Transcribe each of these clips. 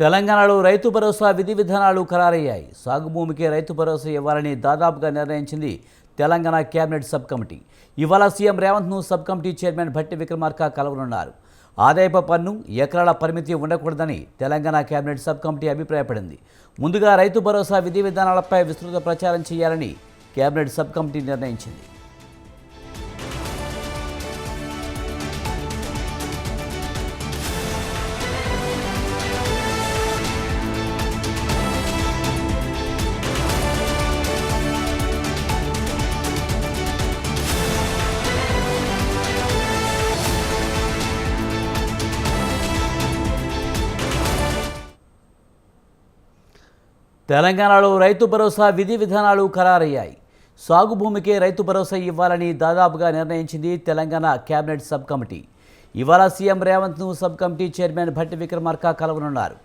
తెలంగాణలో రైతు భరోసా విధి విధానాలు ఖరారయ్యాయి. సాగు భూమికి రైతు భరోసా ఇవ్వాలని దాదాపుగా నిర్ణయించింది తెలంగాణ కేబినెట్ సబ్ కమిటీ. ఇవాళ CM రేవంత్ను sub committee chairman Bhatti Vikramarka కలవనున్నారు. ఆదాయపు పన్ను ఎకరాల పరిమితి ఉండకూడదని తెలంగాణ కేబినెట్ సబ్ కమిటీ అభిప్రాయపడింది. ముందుగా రైతు భరోసా విధి విధానాలపై విస్తృత ప్రచారం చేయాలని కేబినెట్ సబ్ కమిటీ నిర్ణయించింది. తెలంగాణలో రైతు భరోసా విధి విధానాలు ఖరారయ్యాయి. సాగు భూమికే రైతు భరోసా ఇవ్వాలని దాదాపుగా నిర్ణయించింది తెలంగాణ కేబినెట్ సబ్ కమిటీ. ఇవాళ CM రేవంత్ను sub committee chairman Bhatti Vikramarka కలవనున్నారు.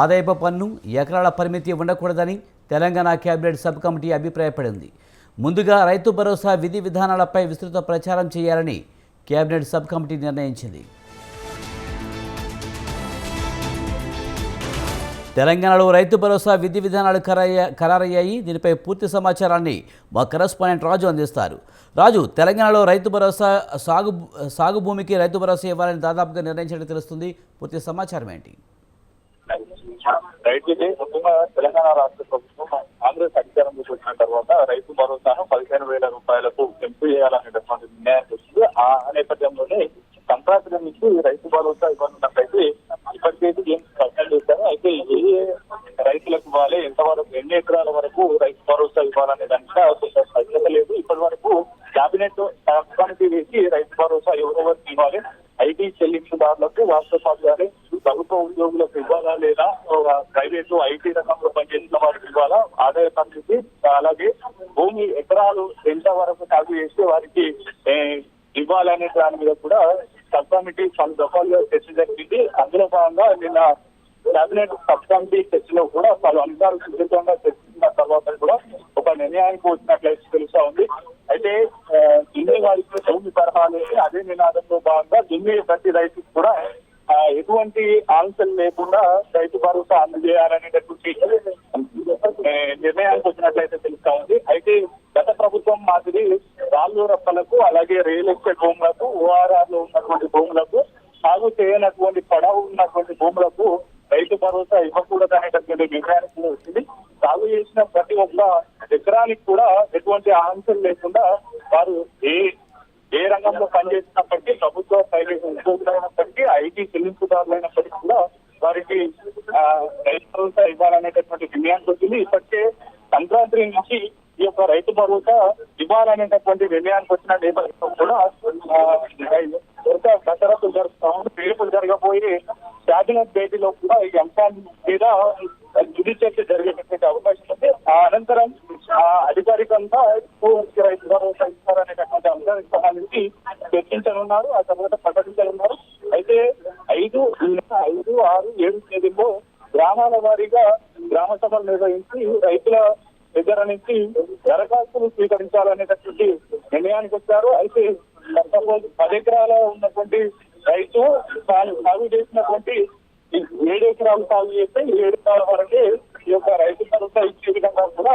ఆదాయపు పన్ను ఎకరాల పరిమితి ఉండకూడదని తెలంగాణ కేబినెట్ సబ్ కమిటీ అభిప్రాయపడింది. ముందుగా రైతు భరోసా విధి విధానాలపై విస్తృత ప్రచారం చేయాలని కేబినెట్ సబ్ కమిటీ నిర్ణయించింది. తెలంగాణలో రైతు భరోసా విధి విధానాలు ఖరారయ్యాయి. దీనిపై పూర్తి సమాచారాన్ని మా కరస్పాండెంట్ రాజు అందిస్తారు. రాజు తెలంగాణలో రైతు భరోసా సాగు సాగు భూమికి రైతు భరోసా ఇవ్వాలని దాదాపుగా నిర్ణయించినట్టు తెలుస్తుంది. పూర్తి సమాచారం ఏంటి? రైతు డే తెలంగాణ రాష్ట్ర ప్రభుత్వం కాంగ్రెస్ అధికారంలోకి వచ్చిన తర్వాత రైతు భరోసాను పదిహేను వేల రూపాయలకు పెంపు చేయాలనేటటువంటి నిర్ణయం వచ్చింది ఆ నేపథ్యంలోనే సంక్రాంతి నుంచి రైతు భరోసా ఇవ్వనున్నట్లయితే ఇప్పటికైతే ఏం ప్రకటన చేశారు అయితే ఏ ఏ రైతులకు ఇవ్వాలి ఎంతవరకు ఎన్ని ఎకరాల వరకు రైతు భరోసా ఇవ్వాలనే దానికి కొంత స్పష్టత లేదు. ఇప్పటి వరకు కేబినెట్ కమిటీ వేసి రైతు భరోసా ఎవరెవరికి ఇవ్వాలి? ఐటీ చెల్లింపుదారులకు వాస్తవ పాటు ప్రభుత్వ ఉద్యోగులకు ఇవ్వాలా లేదా? ప్రైవేట్ ఐటీ రంగంలో పనిచేసిన వారికి ఇవ్వాలా? ఆదాయ పరిస్థితి అలాగే భూమి ఎకరాలు ఎంత వరకు సాగు చేస్తే వారికి ఇవ్వాలనే దాని మీద కూడా సబ్ కమిటీ పలు దఫాలుగా చర్చ జరిగింది. అందులో భాగంగా నిన్న కేబినెట్ సబ్ కమిటీ చర్చలో కూడా పలు అంశాలు సుదీర్ఘంగా చర్చించిన తర్వాత కూడా ఒక నిర్ణయానికి వచ్చినట్లయితే తెలుస్తా ఉంది. అయితే ఆ, దున్నే వారికి భూమి తరహాలు అదే నినాదంలో భాగంగా దున్నే ప్రతి రైతుకు కూడా ఎటువంటి ఆంక్షలు లేకుండా రైతు భరోసా అందజేయాలనేటటువంటి నిర్ణయానికి వచ్చినట్లయితే తెలుస్తా ఉంది. అయితే గత ప్రభుత్వం మాదిరి రాళ్ళు రప్పలకు అలాగే రియల్ ఎస్టేట్ భూములకు ఓఆర్ఆర్లో ఉన్నటువంటి భూములకు సాగు చేయనటువంటి పడవ ఉన్నటువంటి భూములకు భరోసా ఇవ్వకూడదు అనేటటువంటి నిర్ణయానికి కూడా వచ్చింది. సాగు చేసిన ప్రతి ఒక్క ఎకరానికి కూడా ఎటువంటి ఆంక్షలు లేకుండా వారు ఏ ఏ రంగంలో పనిచేసినప్పటికీ ప్రభుత్వ ప్రైవేట్ ఉద్యోగులైనప్పటికీ ఐటీ చెల్లింపుదారులైనప్పటికీ కూడా వారికి రైతు భరోసా ఇవ్వాలనేటటువంటి నిర్ణయానికి వచ్చింది. ఇప్పటికే సంక్రాంతి నుంచి ఈ యొక్క రైతు భరోసా ఇవ్వాలనేటటువంటి నిర్ణయానికి వచ్చిన నేపథ్యంలో కూడా ఆ, ఇంకా దసరాలు జరుపుతాం రేపు జరగబోయే క్యాబినెట్ భేటీలో కూడా ఈ అంశాన్ని మీద తుది చర్చ జరిగేటటువంటి అవకాశం ఉంది. ఆ అనంతరం ఆ అధికారికంగా అనేటటువంటి రైతు భరోసా అంశానికి సంబంధించి చర్చించనున్నారు. ఆ తర్వాత ప్రకటించనున్నారు. అయితే ఐదు ఐదు ఆరు ఏడు తేదీలో గ్రామాల వారీగా గ్రామ సభలు నిర్వహించి రైతుల దగ్గర నుంచి దరఖాస్తులు స్వీకరించాలనేటటువంటి నిర్ణయానికి వచ్చారు. అయితే సపోజ్ పది ఎకరాల ఉన్నటువంటి రైతు సాగు సాగు చేసినటువంటి ఈ ఏడు ఎకరాలు సాగు చేస్తే ఈ ఏడు ఎకరాల వరకే ఈ యొక్క రైతు భరోసా ఇచ్చే విధంగా కూడా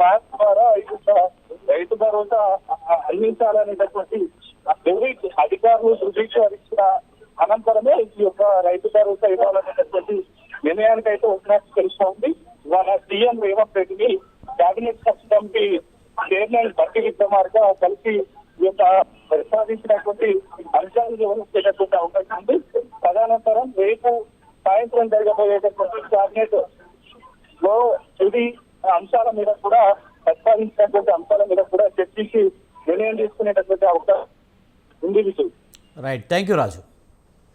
యాప్ ద్వారా ఈ యొక్క రైతు భరోసా అందించాలనేటటువంటి అధికారులు ధృవీకరించిన అనంతరమే ఈ యొక్క రైతు భరోసా ఇవ్వాలనేటటువంటి నిర్ణయానికి అయితే వచ్చినట్టు తెలుస్తోంది. ఇవాళ సీఎం రేవంత్ రెడ్డిని కేబినెట్ సబ్ కమిటీ చైర్మన్ బట్టి విక్రమార్క కలిసి ఈ యొక్క ప్రసాదించినటువంటి అంశాలు వివరించేటటువంటి అవకాశం ఉంది. తదనంతరం రేపు సాయంత్రం జరగబోయేటటువంటి క్యాబినెట్లో తుది అంశాల మీద కూడా ప్రస్తావించినటువంటి అంశాల మీద కూడా చర్చించి నిర్ణయం తీసుకునేటటువంటి అవకాశం ఉంది రైట్ థ్యాంక్ యూ రాజు